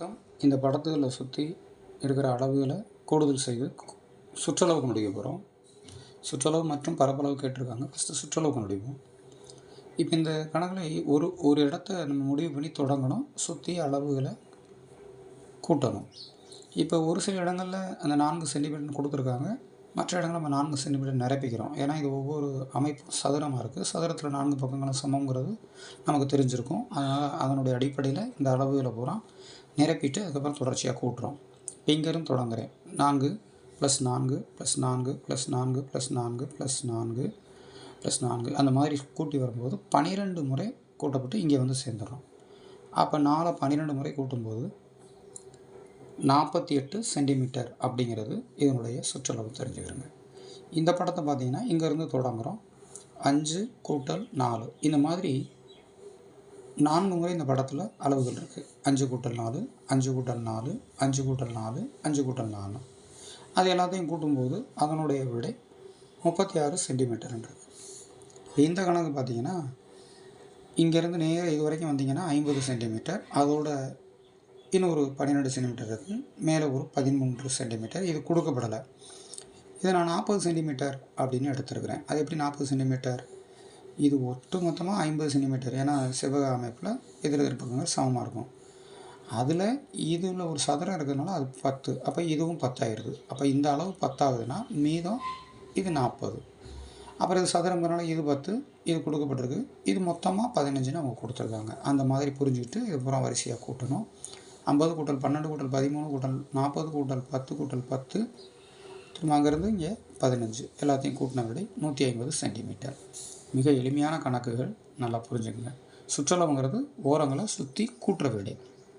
பக்கம் இந்த படத்தில் சுற்றி இருக்கிற அளவுகளை கூடுதல் செய்து சுற்றளவு கண்டுபிடிக்க போகிறோம் சுற்றளவு மற்றும் பரப்பளவு கேட்டிருக்காங்க. ஃபஸ்ட்டு சுற்றளவு கண்டுபிடிப்போம் இப்போ இந்த கணக்கில் ஒரு ஒரு இடத்த நம்ம முடிவு பண்ணி தொடங்கணும். சுற்றி அளவுகளை கூட்டணும். இப்போ ஒரு சில இடங்களில் அந்த நான்கு சென்டிமீட்டர் கொடுத்துருக்காங்க. மற்ற இடங்களில் நம்ம நான்கு சென்டிமீட்டர் நிரப்பிக்கிறோம். ஏன்னா இது ஒவ்வொரு அமைப்பும் சதுரமாக இருக்குது சதுரத்தில் நான்கு பக்கங்களும் சமங்கிறது நமக்கு தெரிஞ்சிருக்கும். அதனால் அதனுடைய அடிப்படையில் இந்த அளவுகளை பூரா நிரப்பிட்டு அதுக்கப்புறம் தொடர்ச்சியாக கூட்டுறோம். இப்போ இங்கேருந்து தொடங்குறேன். நான்கு ப்ளஸ் நான்கு ப்ளஸ் நான்கு ப்ளஸ் நான்கு ப்ளஸ் நான்கு ப்ளஸ் நான்கு ப்ளஸ் நான்கு. அந்த மாதிரி கூட்டி வரும்போது பன்னிரெண்டு முறை கூட்டப்பட்டு இங்கே வந்து சேர்ந்துடுறோம் அப்போ நாலு பன்னிரெண்டு முறை கூட்டும்போது நாற்பத்தி எட்டு சென்டிமீட்டர் அப்படிங்கிறது இதனுடைய சுற்றளவு தெரிஞ்சுக்கிறோங்க. இந்த படத்தை பார்த்தீங்கன்னா இங்கேருந்து தொடங்குகிறோம் அஞ்சு கூட்டல் நாலு. இந்த மாதிரி நான்கு முறை இந்த படத்தில் அளவுகள் இருக்குது அஞ்சு கூட்டல் நாலு அஞ்சு கூட்டல் நாலு அஞ்சு கூட்டல் நாலு அஞ்சு கூட்டல் நாலு. அது எல்லாத்தையும் கூட்டும்போது அதனுடைய விடை முப்பத்தி ஆறு சென்டிமீட்டர் இருக்குது இந்த கணக்கு பார்த்தீங்கன்னா இங்கேருந்து நேராக இது வரைக்கும் வந்தீங்கன்னா ஐம்பது சென்டிமீட்டர். அதோட இன்னும் ஒரு பன்னிரெண்டு சென்டிமீட்டர் இருக்குது மேலே ஒரு பதிமூன்று சென்டிமீட்டர் இது கொடுக்கப்படலை. இதை நான் நாற்பது சென்டிமீட்டர் அப்படின்னு எடுத்துருக்கிறேன். அது எப்படி நாற்பது சென்டிமீட்டர் இது ஒட்டு மொத்தமாக ஐம்பது சென்டிமீட்டர் ஏன்னா செவ்வக அமைப்பில் எதிர் எதிர்ப்பக்கங்கள் சமமாக இருக்கும். அதில் இதில் ஒரு சதுரம் இருக்கிறதுனால அது பத்து. அப்போ இதுவும் பத்தாயிருது. அப்போ இந்த அளவு பத்தாகுதுன்னா மீதம் இது நாற்பது. அப்புறம் இது சதுரங்கிறனால இது பத்து. இது கொடுக்கப்பட்டிருக்கு. இது மொத்தமாக பதினஞ்சுன்னு அவங்க கொடுத்துருக்காங்க. அந்த மாதிரி புரிஞ்சுக்கிட்டு இது பூரா வரிசையாக கூட்டணும். ஐம்பது கூட்டல் பன்னெண்டு கூட்டல் பதிமூணு கூட்டல் நாற்பது கூட்டல் பத்து கூட்டல் பத்து. திரும்ப அங்கேருந்து இங்கே பதினஞ்சு. எல்லாத்தையும் கூட்டின விடை நூற்றி ஐம்பது சென்டிமீட்டர். மிக எளிமையான கணக்குகள் நல்லா புரிஞ்சுக்கங்க. சுற்றளவுங்கிறது ஓரங்களை சுற்றி கூட்டுற விடை.